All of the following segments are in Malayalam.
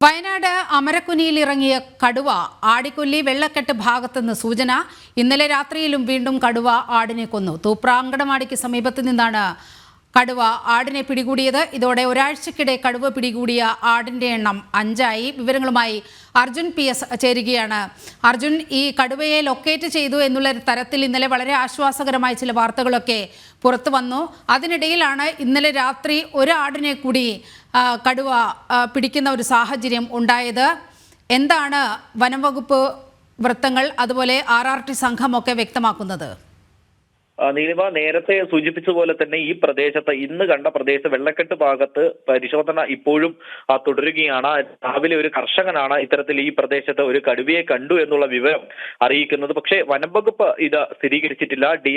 വയനാട് അമരക്കുനിയിൽ ഇറങ്ങിയ കടുവ ആടിക്കൊല്ലി വെള്ളക്കെട്ട് ഭാഗത്തുനിന്ന് സൂചന. ഇന്നലെ രാത്രിയിലും വീണ്ടും കടുവ ആടിനെ കൊന്നു. തൂപ്രാങ്കടമാടിക്ക് സമീപത്ത് നിന്നാണ് കടുവ ആടിനെ പിടികൂടിയത്. ഇതോടെ ഒരാഴ്ചക്കിടെ കടുവ പിടികൂടിയ ആടിന്റെ എണ്ണം അഞ്ചായി. വിവരങ്ങളുമായി അർജുൻ പി എസ് ചേരുകയാണ്. അർജുൻ ഈ കടുവയെ ലൊക്കേറ്റ് ചെയ്തു എന്നുള്ള തരത്തിൽ ഇന്നലെ വളരെ ആശ്വാസകരമായ ചില വാർത്തകളൊക്കെ പുറത്തു വന്നു. അതിനിടയിലാണ് ഇന്നലെ രാത്രി ഒരു ആടിനെ കൂടി കടുവ പിടിക്കുന്ന ഒരു സാഹചര്യം ഉണ്ടായത്. എന്താണ് വനംവകുപ്പ് വൃത്തങ്ങൾ അതുപോലെ ആർ ആർ ടി സംഘമൊക്കെ വ്യക്തമാക്കുന്നത്? നീലിമ നേരത്തെ സൂചിപ്പിച്ചതുപോലെ തന്നെ ഈ പ്രദേശത്ത് ഇന്ന് കണ്ട പ്രദേശത്ത് വെള്ളക്കെട്ട് ഭാഗത്ത് പരിശോധന ഇപ്പോഴും തുടരുകയാണ്. രാവിലെ ഒരു കർഷകനാണ് ഇത്തരത്തിൽ ഈ പ്രദേശത്ത് ഒരു കടുവയെ കണ്ടു എന്നുള്ള വിവരം അറിയിക്കുന്നത്. പക്ഷേ വനംവകുപ്പ് ഇത് സ്ഥിരീകരിച്ചിട്ടില്ല. ഡി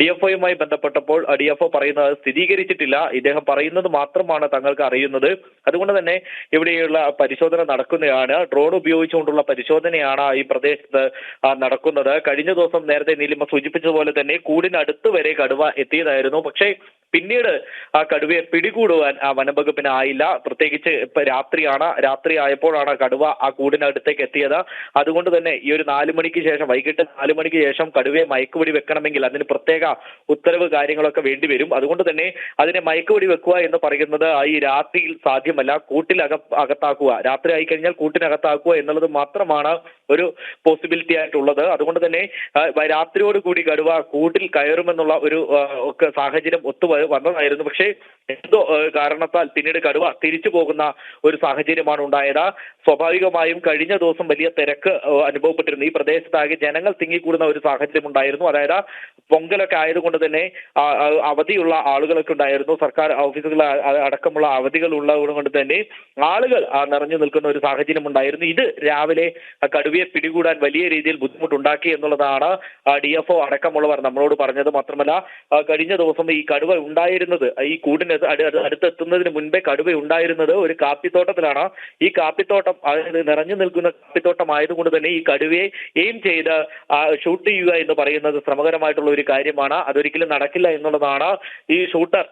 ഡി എഫ് ഒയുമായി ബന്ധപ്പെട്ടപ്പോൾ ഡി എഫ് ഒ പറയുന്നത് സ്ഥിരീകരിച്ചിട്ടില്ല. ഇദ്ദേഹം പറയുന്നത് മാത്രമാണ് തങ്ങൾക്ക് അറിയുന്നത്. അതുകൊണ്ട് തന്നെ ഇവിടെയുള്ള പരിശോധന നടക്കുന്നതാണ്. ഡ്രോൺ ഉപയോഗിച്ചുകൊണ്ടുള്ള പരിശോധനയാണ് ഈ പ്രദേശത്ത് നടക്കുന്നത്. കഴിഞ്ഞ ദിവസം നേരത്തെ നീലിമ സൂചിപ്പിച്ചതുപോലെ തന്നെ കൂടിനടുത്ത് വരെ കടുവ എത്തിയതായിരുന്നു. പക്ഷേ പിന്നീട് ആ കടുവയെ പിടികൂടുവാൻ ആ വനംവകുപ്പിന് ആയില്ല. പ്രത്യേകിച്ച് ഇപ്പൊ രാത്രിയാണ്. രാത്രി ആയപ്പോഴാണ് കടുവ ആ കൂടിനടുത്തേക്ക് എത്തിയത്. അതുകൊണ്ട് തന്നെ ഈ ഒരു നാലു മണിക്ക് ശേഷം വൈകിട്ട് നാലു മണിക്ക് ശേഷം കടുവയെ മയക്കുപിടി വെക്കണമെങ്കിൽ അതിന് പ്രത്യേക ഉത്തരവ് കാര്യങ്ങളൊക്കെ വേണ്ടിവരും അതുകൊണ്ട് തന്നെ അതിനെ മയക്കുപിടി വെക്കുക എന്ന് പറയുന്നത് ഈ രാത്രിയിൽ സാധ്യമല്ല. കൂട്ടിലക അകത്താക്കുക. രാത്രി ആയി കഴിഞ്ഞാൽ കൂട്ടിനകത്താക്കുക എന്നുള്ളത് മാത്രമാണ് ഒരു പോസിബിലിറ്റി ആയിട്ടുള്ളത്. അതുകൊണ്ട് തന്നെ രാത്രിയോടുകൂടി രാത്രിയോട് കൂടി കടുവ കൂട്ടിൽ കയറുമെന്നുള്ള ഒരു ഒക്കെ സാഹചര്യം ഒത്തു വന്നതായിരുന്നു. പക്ഷേ എന്തോ കാരണത്താൽ പിന്നീട് കടുവ തിരിച്ചു പോകുന്ന ഒരു സാഹചര്യമാണ് ഉണ്ടായത്. സ്വാഭാവികമായും കഴിഞ്ഞ ദിവസം വലിയ തിരക്ക് അനുഭവപ്പെട്ടിരുന്നു. ഈ പ്രദേശത്താകെ ജനങ്ങൾ തിങ്ങിക്കൂടുന്ന ഒരു സാഹചര്യം ഉണ്ടായിരുന്നു. അതായത് പൊങ്കലൊക്കെ ആയതുകൊണ്ട് തന്നെ അവധിയുള്ള ആളുകളൊക്കെ ഉണ്ടായിരുന്നു. സർക്കാർ ഓഫീസുകൾ അടക്കമുള്ള അവധികൾ ഉള്ളത് കൊണ്ട് തന്നെ ആളുകൾ നിറഞ്ഞു നിൽക്കുന്ന ഒരു സാഹചര്യം ഉണ്ടായിരുന്നു. ഇത് രാവിലെ കടുവയെ പിടികൂടാൻ വലിയ രീതിയിൽ ബുദ്ധിമുട്ടുണ്ടാക്കി എന്നുള്ളതാണ് ഡി എഫ് ഒ അടക്കമുള്ളവർ നമ്മളോട് പറഞ്ഞത് മാത്രമല്ല കഴിഞ്ഞ ദിവസം ഈ കടുവ ഉണ്ടായിരുന്നത് ഈ കൂടിന് അട്- അട്- അടുത്തെത്തുന്നതിന് മുൻപേ കടുവ ഉണ്ടായിരുന്നത് ഒരു കാപ്പിത്തോട്ടത്തിലാണ്. ഈ കാപ്പിത്തോട്ടം നിറഞ്ഞു നിൽക്കുന്ന കാപ്പിത്തോട്ടം ആയതുകൊണ്ട് തന്നെ ഈ കടുവയെ എയിം ചെയ്ത് ഷൂട്ട് ചെയ്യുക എന്ന് പറയുന്നത് ശ്രമകരമായിട്ടുള്ള ഒരു കാര്യമാണ്. അതൊരിക്കലും നടക്കില്ല എന്നുള്ളതാണ് ഈ ഷൂട്ടർ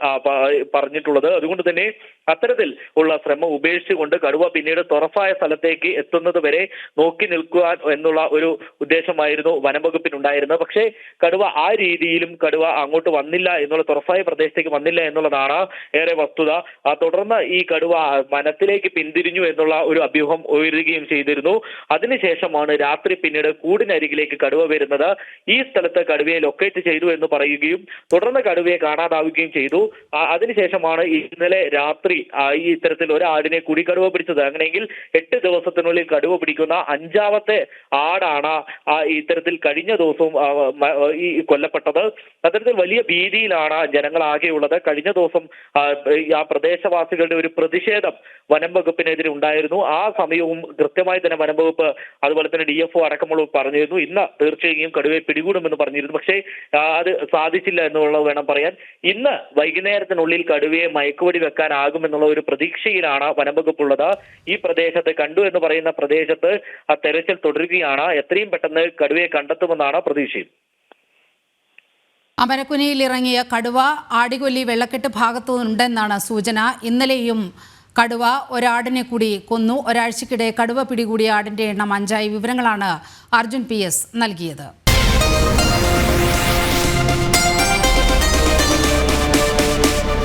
പറഞ്ഞിട്ടുള്ളത്. അതുകൊണ്ട് തന്നെ അത്തരത്തിൽ ഉള്ള ശ്രമം ഉപേക്ഷിച്ചുകൊണ്ട് കടുവ പിന്നീട് തുറസായ സ്ഥലത്തേക്ക് എത്തുന്നത് വരെ നോക്കി നിൽക്കുക എന്നുള്ള ഒരു ഉദ്ദേശമായിരുന്നു വനംവകുപ്പിനുണ്ടായിരുന്നത്. പക്ഷേ കടുവ ആ രീതിയിലും കടുവ അങ്ങോട്ട് വന്നില്ല എന്നുള്ള തുറസായ പ്രദേശത്തേക്ക് വന്നില്ല എന്നുള്ളതാണ് ഏറെ വസ്തുത. തുടർന്ന് ഈ കടുവ വനത്തിലേക്ക് പിന്തിരിഞ്ഞു എന്നുള്ള ഒരു അഭ്യൂഹം ഉയരുകയും ചെയ്തിരുന്നു. അതിനുശേഷമാണ് രാത്രി പിന്നീട് കൂടിനരികിലേക്ക് കടുവ വരുന്നത്. ഈ സ്ഥലത്ത് കടുവയെ ലൊക്കേറ്റ് ചെയ്തു എന്ന് പറയുകയും തുടർന്ന് കടുവയെ കാണാതാവുകയും ചെയ്തു. അതിനുശേഷമാണ് ഇന്നലെ രാത്രി ആ, ഈ ഇത്തരത്തിൽ ഒരാടിനെ കൂടി കടുവ പിടിച്ചത്. അങ്ങനെയെങ്കിൽ എട്ട് ദിവസത്തിനുള്ളിൽ കടുവ പിടിക്കുന്ന അഞ്ചാമത്തെ ആടാണ് ആ, ഇത്തരത്തിൽ കഴിഞ്ഞ ദിവസവും ഈ കൊല്ലപ്പെട്ടത്. അത്തരത്തിൽ വലിയ ഭീതിയിലാണ് ജനങ്ങളാകെയുള്ളത് കഴിഞ്ഞ ദിവസം ആ, പ്രദേശവാസികളുടെ ഒരു പ്രതിഷേധം വനം വകുപ്പിനെതിരെ ഉണ്ടായിരുന്നു. ആ സമയവും കൃത്യമായി തന്നെ വനം വകുപ്പ് അതുപോലെ തന്നെ ഡി എഫ് ഒ അടക്കമുള്ളവർ പറഞ്ഞിരുന്നു. ഇന്ന് തീർച്ചയായും കടുവയെ പിടികൂടുമെന്ന് പറഞ്ഞിരുന്നു. പക്ഷേ അത് സാധിച്ചില്ല എന്നുള്ളത് വേണം പറയാൻ. ഇന്ന് വൈകുന്നേരത്തിനുള്ളിൽ കടുവയെ മയക്കുവടി വെക്കാനാകുമെന്നുള്ള ഒരു പ്രതീക്ഷയിലാണ് വനംവകുപ്പുള്ളത്. ഈ പ്രദേശത്ത് കണ്ടു എന്ന് പറയുന്ന പ്രദേശത്ത് ആ തെരച്ചിൽ തുടരുകയാണ്. എത്രയും പെട്ടെന്ന് കടുവയെ കണ്ടെത്തുമെന്നാണ് പ്രതീക്ഷയും. അമരക്കുനിയിൽ ഇറങ്ങിയ കടുവ ആടികൊല്ലി വെള്ളക്കെട്ട് ഭാഗത്തുണ്ടെന്നാണ് സൂചന. ഇന്നലെയും കടുവ ഒരാടിനെ കൂടി കൊന്നു. ഒരാഴ്ചക്കിടെ കടുവ പിടികൂടിയ ആടിന്റെ എണ്ണം അഞ്ചായി. വിവരങ്ങളാണ് അർജുൻ പി എസ് നൽകിയത്.